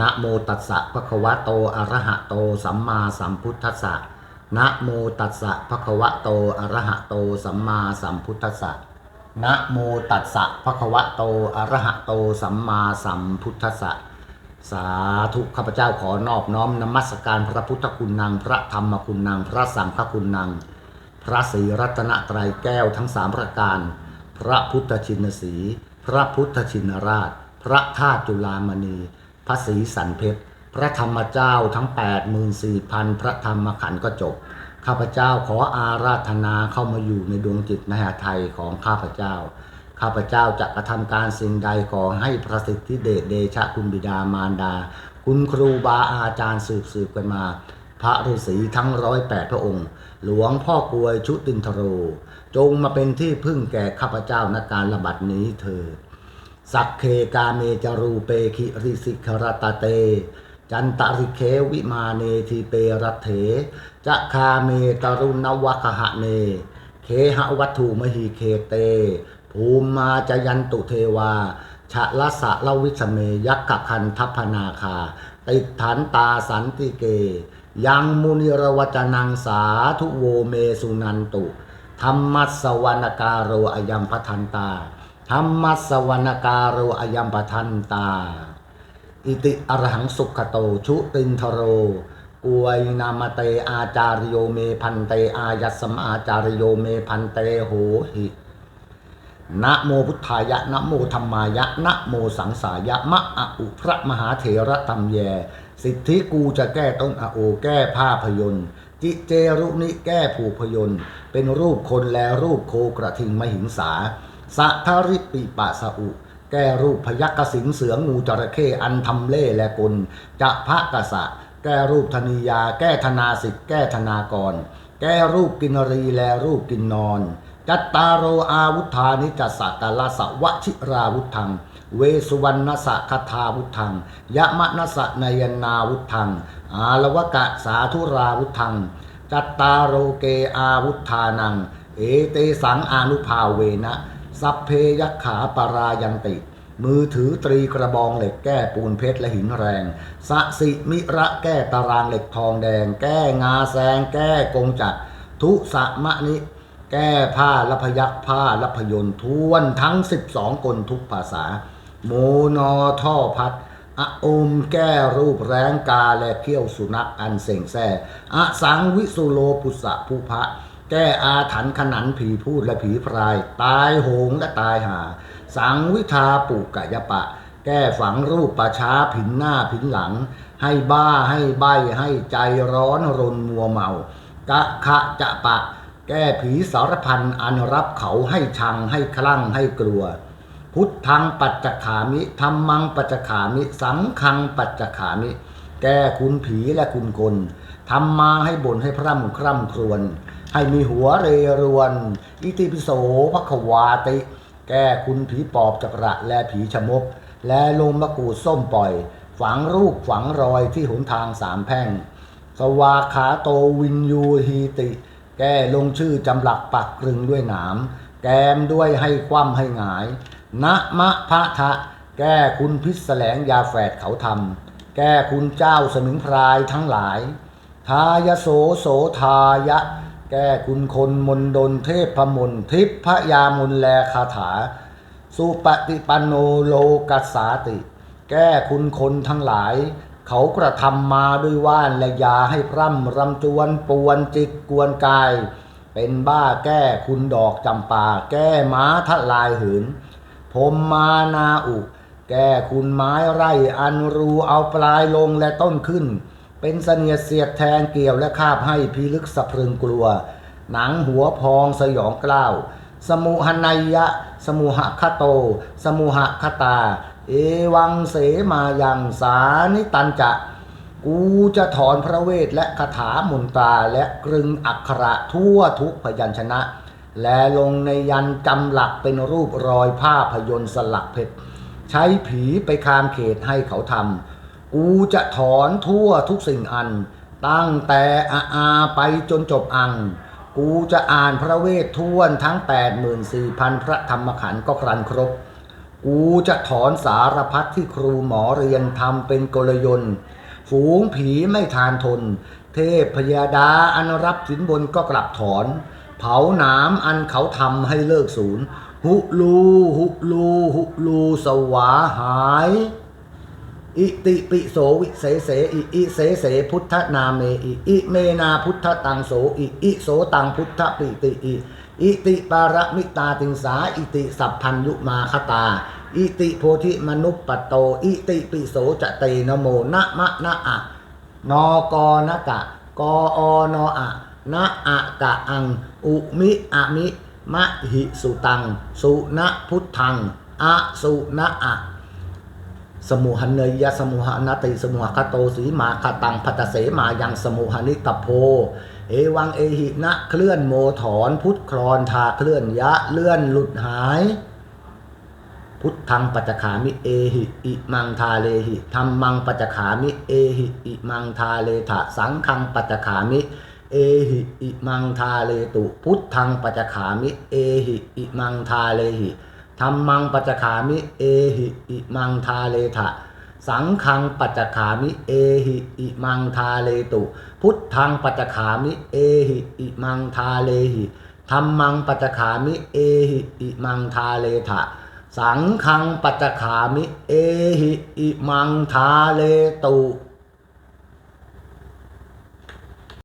นะโมตัสสะภะคะวะโตอะระหะโตสัมมาสัมพุทธัสสะนะโมตัสสะภะคะวะโตอะระหะโตสัมมาสัมพุทธัสสะนะโมตัสสะภะคะวะโตอะระหะโตสัมมาสัมพุทธัสสะสาธุข้าพเจ้าขอนอบน้อมนมัสการพระพุทธคุณนางพระธรรมคุณนางพระสังฆคุณนางพระศรีรัตนตรัยแก้วทั้งสามประการ พระพุทธชินสี พระพุทธชินราช พระธาตุจุลามณี พระศรีสันเพชร พระธรรมเจ้าทั้ง 84,000 พระธรรมขันธ์ก็จบ ข้าพเจ้าขออาราธนาเข้ามาอยู่ในดวงจิตในหาไทยของข้าพเจ้า ข้าพเจ้าจะกระทำการสิ่งใดขอให้ประสิทธิเดชเดชะคุณบิดามารดา คุณครูบาอาจารย์สืบสืบกันมา พระฤาษีทั้งร้อยแปดพระองค์ หลวงพ่อกลวยชุตินทโร จงมาเป็นที่พึ่งแก่ข้าพเจ้าในการระบัดนี้เถิด สักเคกาเมจารูเปคิริสิกรตาเต จันตาริเควิมาเนทีเปรัตเถจะคาเมตรุณวะคหะเน เคหะวัตถุมหิเคเต ภูมิมาจยันตุเทวาชะละสะละวิสเมยักขะคันทัพนาคา ติฐานตาสันติเก ยังมุนิรวจนังสาธุโวเมสุนันตุ ธรรมัสสวรรณการโรอยัมพทันตา ธรรมสสวรรณการโอยัมปทันตา อิติอรหังสุขโตชุตินทโรกวยนามเตอาจารโยเมพันเตอายัสมอาจารโยเมพันเตโหหินะโมพุทธายะนะโมธรรมายะนะโมสังสายะมะอะอุพระมหาเถระตัมแย สิทธิกูจะแก้ต้นอโอแก้ผ้าพยนต์จิเจรุนิแก้ผูพยนต์เป็นรูปคนและรูปโคกระทิงมหิงสา สัทธริปิปะสะอุแก้รูปพยักกสิงเสืองูจระเข้อันทำเล่และกลจะพระกษะ แก้รูปธนิยา แก้ธนาสิทธิ์แก้ธนากร แก้รูปกินรีและรูปกินนอน จัตตารโรอาวุธานิจัสสะกาลสะวชิราวุธัง เวสุวรรณสะคทาวุธัง ยะมะนสะนยนาวุธัง อาลวกะสาธุราวุธัง จัตตารโรเกอาวุธานัง เอเตสังอนุภาเวนะ สัพเพยักขาปรายันติ มือถือตรีกระบองเหล็กแก้ปูนเพชรและหินแรงสะสิมิระแก้ตารางเหล็กทองแดง แก้งาแซง แก้กงจักรทุสะมะนิ แก้ผ้าละพยักผ้าละพยนทวนทั้ง 12กลทุกภาษา โมนอท่อพัดอะอมแก้รูปแรงกาและเขี้ยวสุนัขอันเส่งแซ่อะสังวิสุโลปุสะภูพะ แก้อาถรรพ์ขนันผีพูดและผีพราย ตายโหงและตายหา สังวิทาปุกะยปะ แก้ฝังรูปประช้าผินหน้าผินหลัง ให้บ้าให้ใบให้ใจร้อนรนมัวเมากะขะจะปะ แก้ผีสารพันอันรับเขาให้ชังให้คลั่งให้กลัว พุทธังปัจจขามิธรรมังปัจจขามิ สังฆังปัจจขามิ แก้คุณผีและคุณคนทำมาให้บ่นให้พร่ำคร่ำครวญ ให้มีหัวเรรวน อิติปิโสภควาติ แก้คุณผีปอบจักระและผีชะมก และลมมะกูดส้มปล่อย ฝังรูปฝังรอยที่หนทางสามแพ่ง สวาขาโตวินยูฮีติ แก้ลงชื่อจำหลักปักกรึงด้วยหนาม แกมด้วยให้คว่ำให้หงาย นะมะพะทะ แก้คุณพิษแสลงยาแฝดเขาทำแก้คุณเจ้าสมิงพรายทั้งหลาย ทายโสโสทายะ แก้คุณคนมนดนเทพพมลทิพพยามนแลคาถา สุปฏิปันโนโลกัสสาติ แก้คุณคนทั้งหลาย เขากระทำมาด้วยว่านและยาให้พร่ำรำจวนปวนจิตกวนกาย เป็นบ้าแก้คุณดอกจำปา แก้ม้าทลายหืนพมมานาอุ แก้คุณไม้ไร่อันรูเอาปลายลงและต้นขึ้น เป็นเสนียดเสียดแทงเกี่ยวและคาบให้พีลึกสะพรึงกลัว หนังหัวพองสยองกล้าว สมุหนัยยะ สมุหคโต สมุหคตา เอวังเสมายังสานิตันจะกูจะถอนพระเวทและคาถามุนตราและกรึงอักขระทั่วทุกพยัญชนะ และลงในยันจำหลักเป็นรูปรอยผ้าพยนต์สลักเพชร ใช้ผีไปคามเขตให้เขาทำ กูจะถอนทั่วทุกสิ่งอัน ตั้งแต่อาอาไปจนจบอัง กูจะอ่านพระเวทท่วนทั้ง 84,000 พระธรรมขันธ์ก็ครันครบ กูจะถอนสารพัดที่ครูหมอเรียนทำเป็นกลยนฝูงผีไม่ทานทน เทพพยาดาอันรับสินบนก็กลับถอน เผาหนามอันเขาทำให้เลิกศูนย์ หุลู หุลู หุลู สวาหาย อิติปิโสวิเสเสอิอิเสเสพุทธนาเมอิอิเมนาพุทธตังโสอิอิโสตังพุทธปิติอิอิติปารมิตาติงสาอิติสัพพัญยุมาคตา อิติโพธิมนุปปโต อิติปิโสจะเตนโมนะมะนะอะนกนะกะกอนอะนะอะกะอัง อุมิอะมิมะหิสุตัง สุนะพุทธังอะสุนะอะ สมุหันเนยยะสมุหนาติสมุหคโตสีมาคตังพัตเสมายังสมุหนิตโพ เอวังเอหินะเคลื่อนโมถอนพุทธครอนทาเคลื่อนยะเลื่อนหลุดหาย พุทธังปัจจขามิเอหิอิมังทาเลหิธรรมังปัจจขามิเอหิอิมังทาเลทะสังฆังปัจจขามิเอหิอิมังทาเลตุ พุทธังปัจจขามิเอหิอิมังทาเลหิ ธรรมังปัจจขามิเอหิอิมังทาเลทะสังฆังปัจจขามิเอหิอิมังทาเลตุ พุทธังปัจจขามิเอหิอิมังทาเลหิธรรมังปัจจขามิเอหิอิมังทาเลทะสังฆังปัจจขามิเอหิอิมังทาเลตุ